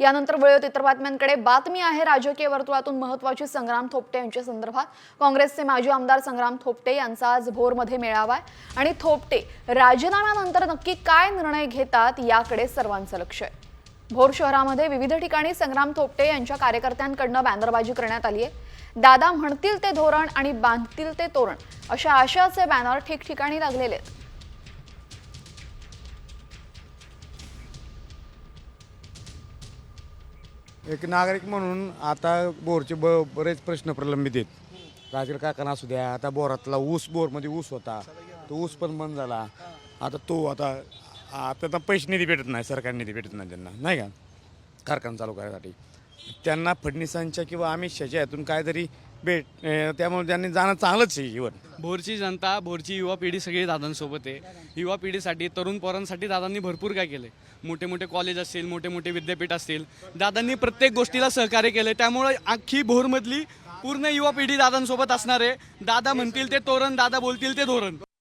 यानंतर वळत इतर बातम्यांकडे बातमी आहे. राजकीय वर्तुळातून महत्वाची संग्राम थोपटे यांच्या संदर्भात. काँग्रेसचे माजी आमदार संग्राम थोपटे यांचा आज भोरमध्ये मेळावा आहे. आणि थोपटे राजीनाम्यानंतर नक्की काय निर्णय घेतात याकडे सर्वांचं लक्ष आहे. भोर शहरामध्ये विविध ठिकाणी संग्राम थोपटे यांच्या कार्यकर्त्यांकडनं बॅनरबाजी करण्यात आली आहे. दादा म्हणतील ते धोरण आणि बांधतील ते तोरण अशा आशयाचे बॅनर ठिकठिकाणी लागलेले आहेत. एक नागरिक म्हणून आता बोरचे ब बरेच प्रश्न प्रलंबित आहेत. राजकीय कारखाना असू द्या आता बोरातला ऊस बोरमध्ये ऊस होता तो ऊस पण बंद झाला. आता तो आता आता तर पैसे निधी भेटत नाही सरकारी निधी भेटत नाही त्यांना नाही का? कारखाना चालू करायसाठी. त्यांना फडणवीसांच्या किंवा अमित शहाच्या यातून काहीतरी भेट त्यामुळे त्यांनी जाणं चांगलंच आहे इव्हन भोरची जनता भोरची युवा पिढी सगळी दादांसोबत आहे. युवा पिढीसाठी तरुण पोरांसाठी दादांनी भरपूर काय केले मोठे मोठे कॉलेज असतील मोठे मोठे विद्यापीठ असतील. दादांनी प्रत्येक गोष्टीला सहकार्य केले त्यामुळे अख्खी भोरमधली पूर्ण युवा पिढी दादांसोबत असणार आहे. दादा म्हणतील ते तोरण दादा बोलतील ते धोरण.